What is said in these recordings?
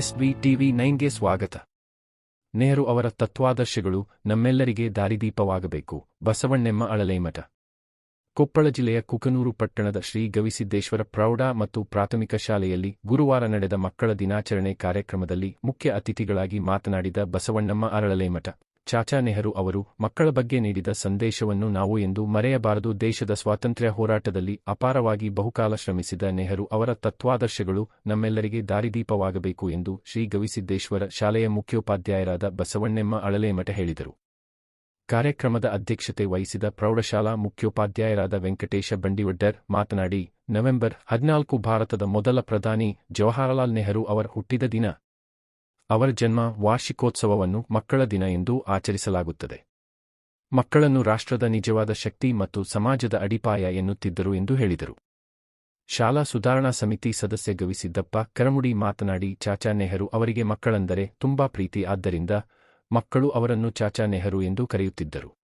S V TV ನೈನ್ಗೆ ಸ್ವಾಗತ. ನೆಹರು ಅವರ ತತ್ವಾದರ್ಶಗಳು ನಮ್ಮೆಲ್ಲರಿಗೆ ದಾರಿದೀಪವಾಗಬೇಕು. ಬಸವಣ್ಣೆಮ್ಮ ಅಳಲೈಮಠ. ಕೊಪ್ಪಳ ಜಿಲ್ಲೆಯ ಕುಕನೂರು ಪಟ್ಟಣದ ಶ್ರೀ ಗವಿಸಿದ್ದೇಶ್ವರ ಪ್ರೌಢ ಮತ್ತು ಪ್ರಾಥಮಿಕ ಶಾಲೆಯಲ್ಲಿ ಗುರುವಾರ ನಡೆದ ಮಕ್ಕಳ ದಿನಾಚರಣೆ ಕಾರ್ಯಕ್ರಮದಲ್ಲಿ ಮುಖ್ಯ ಅತಿಥಿಗಳಾಗಿ ಮಾತನಾಡಿದ ಬಸವಣ್ಣಮ್ಮ ಅರಳಲೇಮಠ. ಚಾಚಾ ನೆಹರು ಅವರು, ಮಕ್ಕಳ ಬಗ್ಗೆ ನೀಡಿದ ಸಂದೇಶವನ್ನು ನಾವು ಎಂದು ಮರೆಯಬಾರದು, ದೇಶದ ಸ್ವಾತಂತ್ರ್ಯ ಹೋರಾಟದಲ್ಲಿ ಅಪಾರವಾಗಿ ಬಹುಕಾಲ ಶ್ರಮಿಸಿದ ನೆಹರು ಅವರ ತತ್ವಾದರ್ಶಗಳು ನಮ್ಮೆಲ್ಲರಿಗೆ ದಾರಿದೀಪವಾಗಬೇಕು ಎಂದು ಶ್ರೀ ಗವಿಸಿದ್ದೇಶ್ವರ ಶಾಲೆಯ ಮುಖ್ಯೋಪಾಧ್ಯಾಯರಾದ ಬಸವಣ್ಣೆಮ್ಮ ಅಳಲೇಮಠ ಹೇಳಿದರು. ಕಾರ್ಯಕ್ರಮದ ಅಧ್ಯಕ್ಷತೆ ವಹಿಸಿದ ಪ್ರೌಢಶಾಲಾ ಮುಖ್ಯೋಪಾಧ್ಯಾಯರಾದ ವೆಂಕಟೇಶ ಬಂಡಿವಡ್ಡರ್ ಮಾತನಾಡಿ, ನವೆಂಬರ್ ಹದಿನಾಲ್ಕು ಭಾರತದ ಮೊದಲ ಪ್ರಧಾನಿ ಜವಾಹರಲಾಲ್ ನೆಹರು ಅವರ ಹುಟ್ಟಿದ ದಿನ ಅವರ ಜನ್ಮ ವಾರ್ಷಿಕೋತ್ಸವವನ್ನು ಮಕ್ಕಳ ದಿನ ಎಂದು ಆಚರಿಸಲಾಗುತ್ತದೆ. ಮಕ್ಕಳನ್ನು ರಾಷ್ಟ್ರದ ನಿಜವಾದ ಶಕ್ತಿ ಮತ್ತು ಸಮಾಜದ ಅಡಿಪಾಯ ಎನ್ನುತ್ತಿದ್ದರು ಎಂದು ಹೇಳಿದರು. ಶಾಲಾ ಸುಧಾರಣಾ ಸಮಿತಿ ಸದಸ್ಯ ಗವಿಸಿದ್ದಪ್ಪ ಕರಮುಡಿ ಮಾತನಾಡಿ, ಚಾಚಾ ನೆಹರು ಅವರಿಗೆ ಮಕ್ಕಳೆಂದರೆ ತುಂಬಾ ಪ್ರೀತಿ, ಆದ್ದರಿಂದ ಮಕ್ಕಳು ಅವರನ್ನು ಚಾಚಾ ನೆಹರು ಎಂದು ಕರೆಯುತ್ತಿದ್ದರು.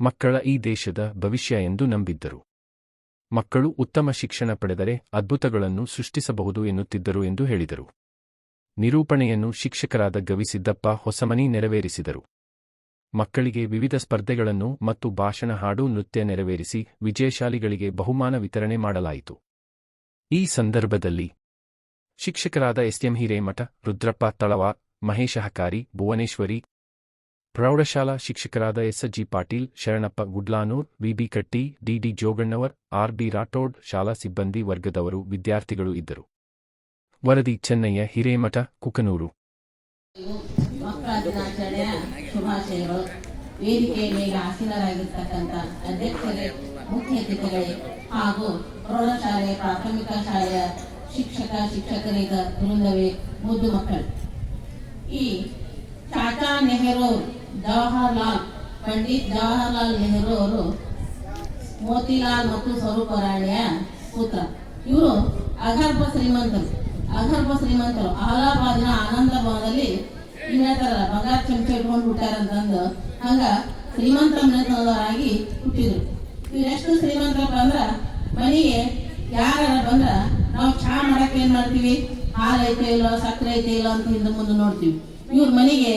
ಮಕ್ಕಳ ಈ ದೇಶದ ಭವಿಷ್ಯ ಎಂದು ನಂಬಿದ್ದರು. ಮಕ್ಕಳು ಉತ್ತಮ ಶಿಕ್ಷಣ ಪಡೆದರೆ ಅದ್ಭುತಗಳನ್ನು ಸೃಷ್ಟಿಸಬಹುದು ಎನ್ನುತ್ತಿದ್ದರು ಎಂದು ಹೇಳಿದರು. ನಿರೂಪಣೆಯನ್ನು ಶಿಕ್ಷಕರಾದ ಗವಿಸಿದ್ದಪ್ಪ ಹೊಸಮನಿ ನೆರವೇರಿಸಿದರು. ಮಕ್ಕಳಿಗೆ ವಿವಿಧ ಸ್ಪರ್ಧೆಗಳನ್ನು ಮತ್ತು ಭಾಷಣ ಹಾಡು ನೃತ್ಯ ನೆರವೇರಿಸಿ ವಿಜಯಶಾಲಿಗಳಿಗೆ ಬಹುಮಾನ ವಿತರಣೆ ಮಾಡಲಾಯಿತು. ಈ ಸಂದರ್ಭದಲ್ಲಿ ಶಿಕ್ಷಕರಾದ ಎಸ್ಎಂ ಹಿರೇಮಠ, ರುದ್ರಪ್ಪ ತಳವಾ ಮಹೇಶ ಹಕಾರಿ ಭುವನೇಶ್ವರಿ, ಪ್ರೌಢಶಾಲಾ ಶಿಕ್ಷಕರಾದ S G Patil, Sharanappa Gudlanur, V B Katti D D Jogannavar R B Rathod, ಶಾಲಾ ಸಿಬ್ಬಂದಿ ವರ್ಗದವರು ವಿದ್ಯಾರ್ಥಿಗಳು ಇದ್ದರು. ವರದಿ ಚೆನ್ನಯ್ಯ, ಹಿರೇಮಠ, ಕುಕನೂರು. ಮಕ್ಕಳ ದಿನಾಚರಣೆಯ ಶುಭಾಶಯಗಳು. ವೇದಿಕೆ ಮೇಲೆ ಆಸೀನರಾಗಿರ್ತಕ್ಕಂಥ ಅಧ್ಯಕ್ಷರೇ, ಮುಖ್ಯ ಅತಿಥಿಗಳೇ ಹಾಗೂ ಪ್ರೌಢಶಾಲೆ ಪ್ರಾಥಮಿಕ ಶಾಲೆಯ ಶಿಕ್ಷಕ ಶಿಕ್ಷಕರಿಗ ವೃಂದವೇ, ಮುದ್ದು ಮಕ್ಕಳು. ಈ ಟಾಟಾ ನೆಹರು, ಜವಾಹರ್ಲಾಲ್, ಪಂಡಿತ್ ಜವಾಹರ್ಲಾಲ್ ನೆಹರು ಅವರು ಮೋತಿಲಾಲ್ ಮತ್ತು ಸ್ವರೂಪ ರಾಣಿಯ ಪುತ್ರ. ಇವರು ಅಗರ್ಭ ಶ್ರೀಮಂತರು. ಅಗರ್ಭ ಶ್ರೀಮಂತರು ಅಲಹಾಬಾದಿನ ಆನಂದ ಭವನದಲ್ಲಿ ಇನ್ನೇತರ ಬಂಗಾರ ಚಮಚ ಇಟ್ಕೊಂಡು ಹುಟ್ಟಾರಂತಂದು ಹಂಗ ಶ್ರೀಮಂತ ಮನೆತನದವರಾಗಿ ಹುಟ್ಟಿದ್ರು. ಇವ್ರು ಎಷ್ಟು ಶ್ರೀಮಂತರಪ್ಪ ಅಂದ್ರ, ಮನೆಗೆ ಯಾರ ಬಂದ್ರ ನಾವು ಚಹಾ ಮಾಡಕ್ ಏನ್ ಮಾಡ್ತೀವಿ? ಹಾಲು ಐತೆ ಇಲ್ಲ, ಸಕ್ಕರೆ ಐತೆ ಇಲ್ಲ ಅಂತ ಹಿಂದೆ ಮುಂದೆ ನೋಡ್ತೀವಿ. ಇವ್ರ ಮನೆಗೆ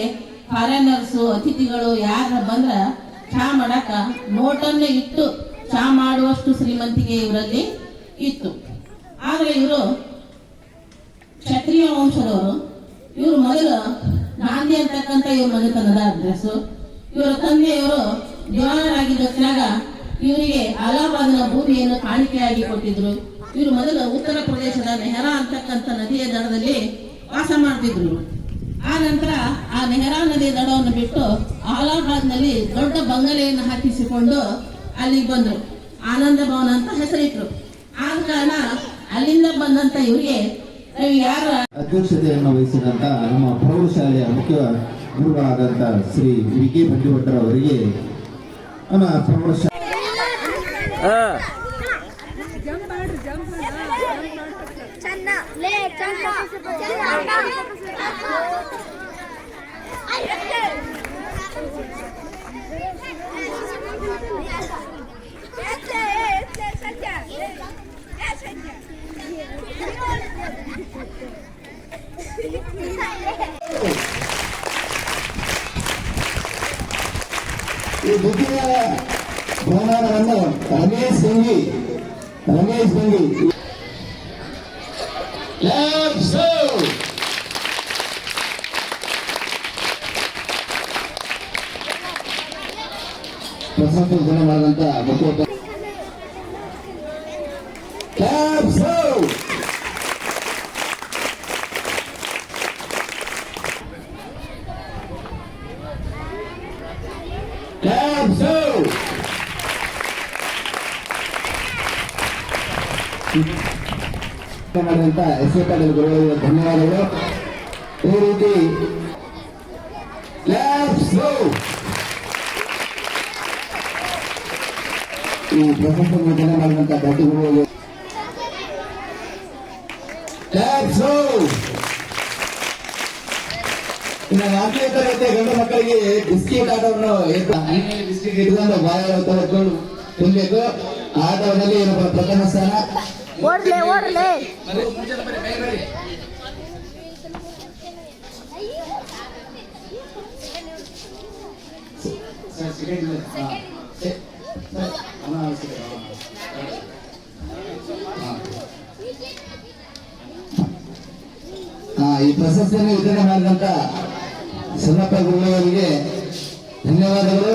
ಫಾರಿನರ್ಸು ಅತಿಥಿಗಳು ಯಾರ ಬಂದ್ರ ಚಹಾ ಮಾಡಾಕ ನೋಟನ್ನ ಇಟ್ಟು ಚಹಾ ಮಾಡುವಷ್ಟು ಶ್ರೀಮಂತಿಗೆ ಇವರಲ್ಲಿ ಇತ್ತು. ಆದ್ರೆ ಇವರು ವಂಶದವರು. ಇವರು ಮೊದಲು ಗಾಂಧಿ ಅಂತಕ್ಕಂಥ ಇವ್ರ ಮನೆತನದ ಅಡ್ರೆಸ್ ಇವರ ತಂದೆಯವರು ದಿವಾನರಾಗಿದ್ದ ತ್ಯಾಗ ಇವರಿಗೆ ಅಲಹಾಬಾದ್ನ ಭೂಮಿಯನ್ನು ಕಾಣಿಕೆಯಾಗಿ ಕೊಟ್ಟಿದ್ರು. ಇವರು ಮೊದಲು ಉತ್ತರ ಪ್ರದೇಶದ ನೆಹರಾ ಅಂತಕ್ಕಂಥ ನದಿಯ ದಡದಲ್ಲಿ ವಾಸ ಮಾಡ್ತಿದ್ರು. ಆ ನಂತರ ಆ ನೆಹರಾ ನದಿಯ ದಡವನ್ನು ಬಿಟ್ಟು ಅಲಹಾಬಾದ್ನಲ್ಲಿ ದೊಡ್ಡ ಬಂಗಲೆಯನ್ನು ಹಾಕಿಸಿಕೊಂಡು ಅಲ್ಲಿಗೆ ಬಂದರು. ಆನಂದ ಭವನ ಅಂತ ಹೆಸರಿಟ್ರು. ಆದ ಕಾರಣ ಅಲ್ಲಿಂದ ಬಂದಂತ ಇವರಿಗೆ ಅಧ್ಯಕ್ಷತೆಯನ್ನು ವಹಿಸಿದಂತ ನಮ್ಮ ಪ್ರೌಢಶಾಲೆಯ ಮುಖ್ಯ ಗುರುಗಳಾದಂತ ಶ್ರೀ ವಿ ಕೆ ಬಂಡಿಭಟ್ರ ಅವರಿಗೆ ನಮ್ಮ ಪ್ರೌಢಶಾಲೆ ಚನ್ನ. ಈ ದ್ವಿತೀಯ ಬಹುಮಾನವನ್ನು ರಮೇಶ್ ಗಂಗಿ ರಮೇಶ್ ಗಂಗಿ Let's go! ಪ್ರಶಸ್ತಿ ಘೋಷಣೆ ಮಾಡಿದಂತ ಮುಖ್ಯ ಮಾಡಿದಂತ ಎಸ್ ಎ ಪಾಟೀಲ್ ಗುರುಗಳಿಗೆ ಧನ್ಯವಾದಗಳು ಈ ರೀತಿ Let's go! ಈ ಪ್ರಶಸ್ತಿ ಘೋಷಣೆ ಮಾಡಿದಂತ ದೊಡ್ಡ ಗುರುಗಳಿಗೆ Let's go! ಇನ್ನು ನಾಲ್ಕನೇ ತರಗತಿಯ ಗಂಡು ಮಕ್ಕಳಿಗೆ ಬಿಸ್ಕಿಟ್ ಆಟವನ್ನು ಬಿಸ್ಕಿಟ್ ಇಟ್ಕೊಂಡು ಬಾಯ ತಗೊಂಡು ತಿನ್ಬೇಕು ಆ ಆಟದಲ್ಲಿ ಏನಪ್ಪ ಪ್ರಥಮ ಸ್ಥಾನ ಓಡ್ಲೆ ಓಡ್ಲೆ. ಈ ಪ್ರಶಸ್ತಿಯನ್ನು ವಿತರಣೆ ಮಾಡಿದಂತ ಸಣ್ಣಪ್ಪ ಗುರುಗಳವರಿಗೆ ಧನ್ಯವಾದಗಳು.